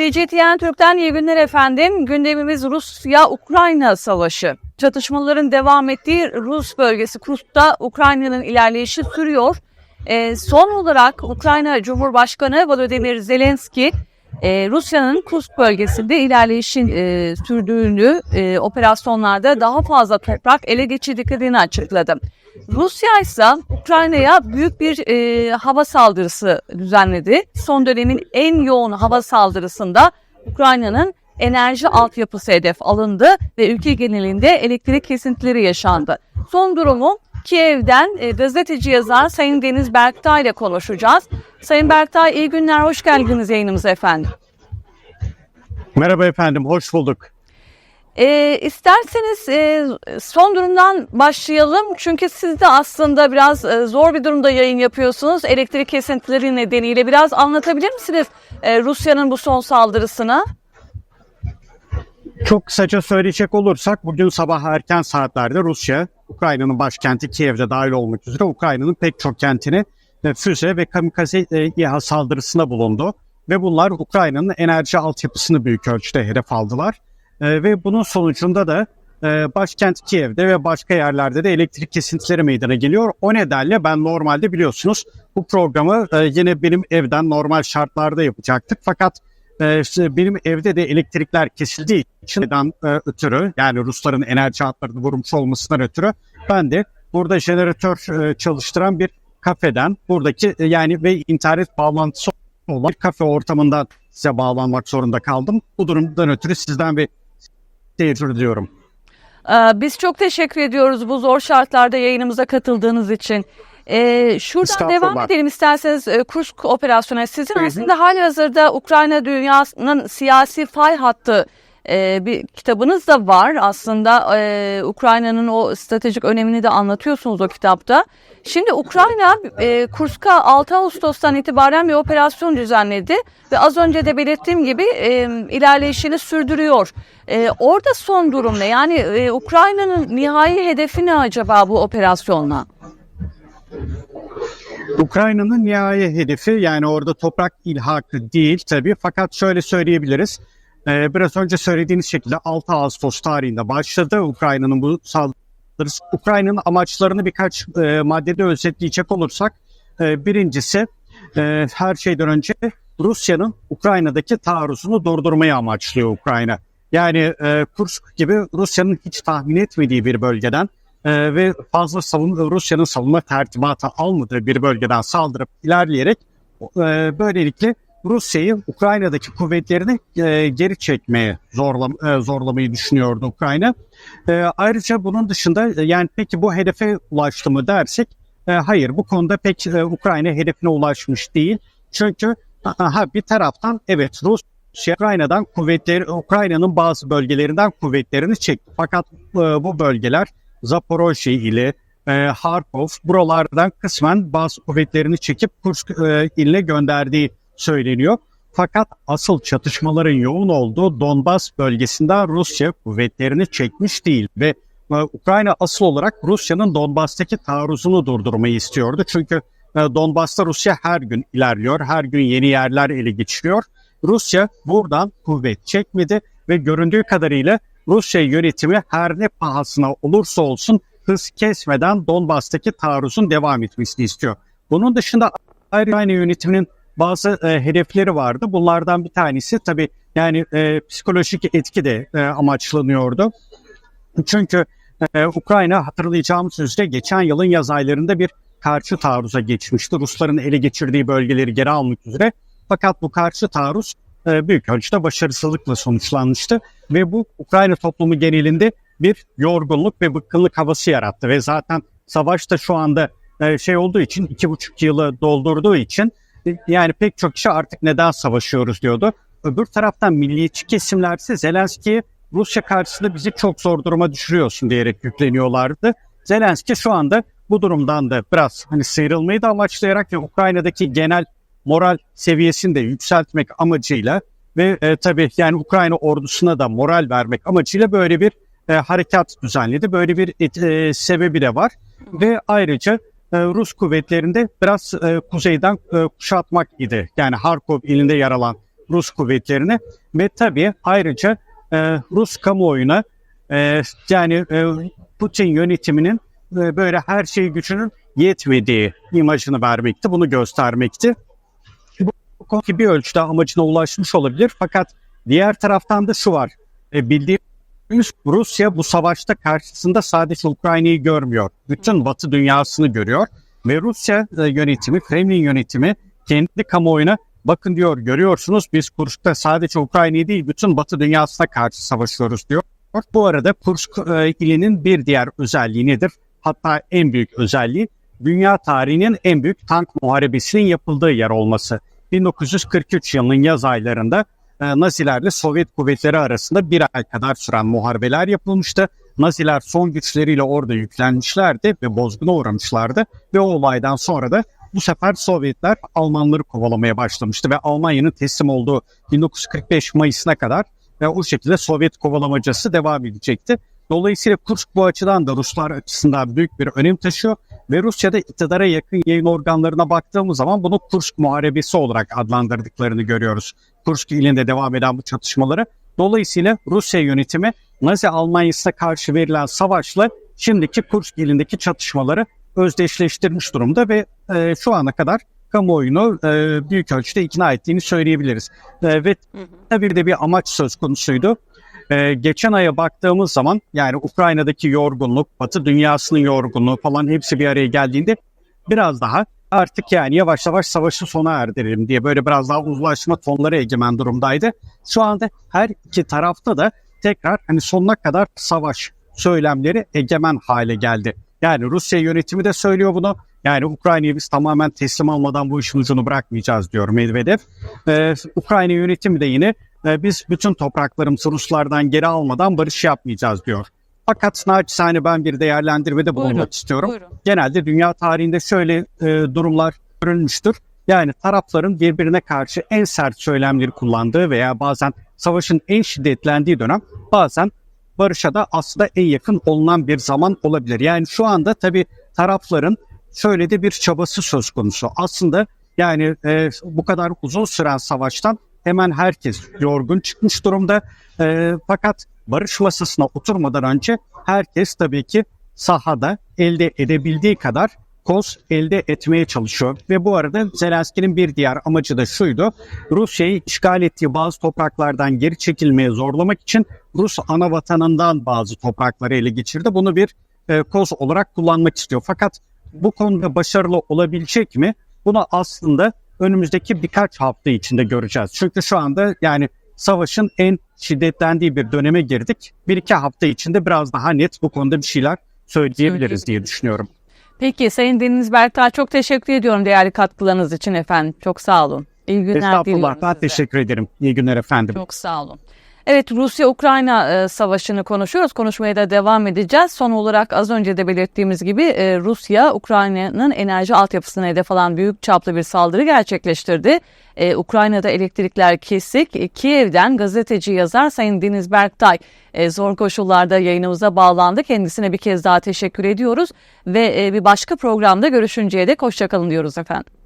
TCTN Türk'ten iyi günler efendim. Gündemimiz Rusya-Ukrayna savaşı. Çatışmaların devam ettiği Rus bölgesi Kursk'ta Ukrayna'nın ilerleyişi sürüyor. Ee, son olarak Ukrayna Cumhurbaşkanı Volodymyr Zelenski e, Rusya'nın Kursk bölgesinde ilerleyişin e, sürdüğünü, e, operasyonlarda daha fazla toprak ele geçirdiklerini açıkladı. Rusya ise Ukrayna'ya büyük bir e, hava saldırısı düzenledi. Son dönemin en yoğun hava saldırısında Ukrayna'nın enerji altyapısı hedef alındı ve ülke genelinde elektrik kesintileri yaşandı. Son durumu Kiev'den e, gazeteci yazar Sayın Deniz Berktay ile konuşacağız. Sayın Berktay iyi günler, hoş geldiniz yayınımıza efendim. Merhaba efendim, hoş bulduk. E, isterseniz e, son durumdan başlayalım. Çünkü siz de aslında biraz e, zor bir durumda yayın yapıyorsunuz. Elektrik kesintileri nedeniyle biraz anlatabilir misiniz e, Rusya'nın bu son saldırısını? Çok kısaca söyleyecek olursak bugün sabah erken saatlerde Rusya, Ukrayna'nın başkenti Kiev'de dahil olmak üzere Ukrayna'nın pek çok kentini e, füze ve kamikaze e, İHA saldırısına bulundu. Ve bunlar Ukrayna'nın enerji altyapısını büyük ölçüde hedef aldılar. E, ve bunun sonucunda da e, başkent Kiev'de ve başka yerlerde de elektrik kesintileri meydana geliyor. O nedenle ben normalde biliyorsunuz bu programı e, yine benim evden normal şartlarda yapacaktık. Fakat e, benim evde de elektrikler kesildiği için ötürü yani Rusların enerji hatlarını vurmuş olmasından ötürü ben de burada jeneratör çalıştıran bir kafeden buradaki yani ve internet bağlantısı olan bir kafe ortamından size bağlanmak zorunda kaldım. Bu durumdan ötürü sizden bir seyir diliyorum. Ee, Biz çok teşekkür ediyoruz bu zor şartlarda yayınımıza katıldığınız için. Ee, şuradan devam edelim isterseniz e, Kursk operasyonu. Sizin aslında hali hazırda Ukrayna dünyasının siyasi fay hattı e, bir kitabınız da var. Aslında e, Ukrayna'nın o stratejik önemini de anlatıyorsunuz o kitapta. Şimdi Ukrayna e, Kursk'a 6 Ağustos'tan itibaren bir operasyon düzenledi ve az önce de belirttiğim gibi e, ilerleyişini sürdürüyor. E, orada son durum ne? Yani e, Ukrayna'nın nihai hedefi ne acaba bu operasyonla? Ukrayna'nın nihai hedefi yani orada toprak ilhakı değil tabii fakat şöyle söyleyebiliriz. Ee, biraz önce söylediğiniz şekilde 6 Ağustos tarihinde başladı Ukrayna'nın bu saldırısı. Ukrayna'nın amaçlarını birkaç e, maddede özetleyecek olursak e, birincisi e, her şeyden önce Rusya'nın Ukrayna'daki taarruzunu durdurmayı amaçlıyor Ukrayna. Yani e, Kursk gibi Rusya'nın hiç tahmin etmediği bir bölgeden e, ve fazla savun Rusya'nın savunma tertibatı almadığı bir bölgeden saldırıp ilerleyerek e, böylelikle Rusya'yı Ukrayna'daki kuvvetlerini e, geri çekmeye zorlam e, zorlamayı düşünüyordu Ukrayna. E, ayrıca bunun dışında e, yani peki bu hedefe ulaştı mı dersek e, hayır bu konuda pek e, Ukrayna hedefine ulaşmış değil. Çünkü ha, bir taraftan evet Rusya Ukrayna'dan kuvvetleri Ukrayna'nın bazı bölgelerinden kuvvetlerini çekti. Fakat e, bu bölgeler Zaporojye ile e, Harkov buralardan kısmen bazı kuvvetlerini çekip Kursk e, iline gönderdiği söyleniyor. Fakat asıl çatışmaların yoğun olduğu Donbas bölgesinden Rusya kuvvetlerini çekmiş değil ve e, Ukrayna asıl olarak Rusya'nın Donbas'taki taarruzunu durdurmayı istiyordu. Çünkü e, Donbas'ta Rusya her gün ilerliyor, her gün yeni yerler ele geçiriyor. Rusya buradan kuvvet çekmedi ve göründüğü kadarıyla Rusya yönetimi her ne pahasına olursa olsun hız kesmeden Donbas'taki taarruzun devam etmesini istiyor. Bunun dışında ayrıca aynı yönetiminin bazı e, hedefleri vardı. Bunlardan bir tanesi tabii yani e, psikolojik etki de e, amaçlanıyordu. Çünkü e, Ukrayna hatırlayacağımız üzere geçen yılın yaz aylarında bir karşı taarruza geçmişti. Rusların ele geçirdiği bölgeleri geri almak üzere. Fakat bu karşı taarruz e, büyük ölçüde başarısızlıkla sonuçlanmıştı ve bu Ukrayna toplumu genelinde bir yorgunluk ve bıkkınlık havası yarattı ve zaten savaşta şu anda e, şey olduğu için iki buçuk yılı doldurduğu için yani pek çok kişi artık neden savaşıyoruz diyordu. Öbür taraftan milliyetçi kesimlerse Zelenski'ye Rusya karşısında bizi çok zor duruma düşürüyorsun diyerek yükleniyorlardı. Zelenski şu anda bu durumdan da biraz hani sıyrılmayı da amaçlayarak ve Ukrayna'daki genel moral seviyesini de yükseltmek amacıyla ve e, tabii yani Ukrayna ordusuna da moral vermek amacıyla böyle bir e, harekat düzenledi. Böyle bir et, e, sebebi de var ve ayrıca e, Rus kuvvetlerinde biraz e, kuzeyden e, kuşatmak idi. Yani Harkov ilinde yer alan Rus kuvvetlerini ve tabii ayrıca e, Rus kamuoyuna e, yani e, Putin yönetiminin e, böyle her şey gücünün yetmediği imajını vermekti, bunu göstermekti. Bu konuda bir ölçüde amacına ulaşmış olabilir fakat diğer taraftan da şu var. E, bildiğimiz Rusya bu savaşta karşısında sadece Ukrayna'yı görmüyor. Bütün Batı dünyasını görüyor ve Rusya e, yönetimi, Kremlin yönetimi kendi kamuoyuna bakın diyor görüyorsunuz biz Kursk'ta sadece Ukrayna'yı değil bütün Batı dünyasına karşı savaşıyoruz diyor. Bu arada Kursk e, ilinin bir diğer özelliği nedir? Hatta en büyük özelliği dünya tarihinin en büyük tank muharebesinin yapıldığı yer olması. 1943 yılının yaz aylarında Nazilerle Sovyet kuvvetleri arasında bir ay kadar süren muharebeler yapılmıştı. Naziler son güçleriyle orada yüklenmişlerdi ve bozguna uğramışlardı. Ve o olaydan sonra da bu sefer Sovyetler Almanları kovalamaya başlamıştı ve Almanya'nın teslim olduğu 1945 Mayıs'ına kadar ve o şekilde Sovyet kovalamacası devam edecekti. Dolayısıyla Kursk bu açıdan da Ruslar açısından büyük bir önem taşıyor ve Rusya'da iktidara yakın yayın organlarına baktığımız zaman bunu Kursk Muharebesi olarak adlandırdıklarını görüyoruz. Kursk ilinde devam eden bu çatışmaları. Dolayısıyla Rusya yönetimi Nazi Almanya'sına karşı verilen savaşla şimdiki Kursk ilindeki çatışmaları özdeşleştirmiş durumda ve e, şu ana kadar kamuoyunu e, büyük ölçüde ikna ettiğini söyleyebiliriz. E, ve tabii de bir amaç söz konusuydu. E, geçen aya baktığımız zaman yani Ukrayna'daki yorgunluk, Batı dünyasının yorgunluğu falan hepsi bir araya geldiğinde biraz daha artık yani yavaş yavaş savaşı sona erdirelim diye böyle biraz daha uzlaşma tonları egemen durumdaydı. Şu anda her iki tarafta da tekrar hani sonuna kadar savaş söylemleri egemen hale geldi. Yani Rusya yönetimi de söylüyor bunu. Yani Ukrayna'yı biz tamamen teslim almadan bu işin ucunu bırakmayacağız diyor Medvedev. Ee, Ukrayna yönetimi de yine e, biz bütün topraklarımızı Ruslardan geri almadan barış yapmayacağız diyor. Fakat naçizane ben bir değerlendirmede bulunmak Buyurun, istiyorum. Buyurun. Genelde dünya tarihinde şöyle e, durumlar görülmüştür. Yani tarafların birbirine karşı en sert söylemleri kullandığı veya bazen savaşın en şiddetlendiği dönem bazen barışa da aslında en yakın olunan bir zaman olabilir. Yani şu anda tabii tarafların şöyle de bir çabası söz konusu. Aslında yani e, bu kadar uzun süren savaştan hemen herkes yorgun çıkmış durumda. E, fakat barış masasına oturmadan önce herkes tabii ki sahada elde edebildiği kadar koz elde etmeye çalışıyor. Ve bu arada Zelenski'nin bir diğer amacı da şuydu. Rusya'yı işgal ettiği bazı topraklardan geri çekilmeye zorlamak için Rus ana vatanından bazı toprakları ele geçirdi. Bunu bir e, koz olarak kullanmak istiyor. Fakat bu konuda başarılı olabilecek mi? Bunu aslında önümüzdeki birkaç hafta içinde göreceğiz. Çünkü şu anda yani savaşın en şiddetlendiği bir döneme girdik. Bir iki hafta içinde biraz daha net bu konuda bir şeyler söyleyebiliriz diye düşünüyorum. Peki Sayın Deniz Berkay çok teşekkür ediyorum değerli katkılarınız için efendim. Çok sağ olun. İyi günler Estağfurullah. diliyorum Ben size. teşekkür ederim. İyi günler efendim. Çok sağ olun. Evet Rusya-Ukrayna e, savaşını konuşuyoruz. Konuşmaya da devam edeceğiz. Son olarak az önce de belirttiğimiz gibi e, Rusya Ukrayna'nın enerji altyapısına hedef alan büyük çaplı bir saldırı gerçekleştirdi. E, Ukrayna'da elektrikler kesik. Kiev'den gazeteci yazar Sayın Deniz Berktay zor koşullarda yayınımıza bağlandı. Kendisine bir kez daha teşekkür ediyoruz ve bir başka programda görüşünceye dek hoşçakalın diyoruz efendim.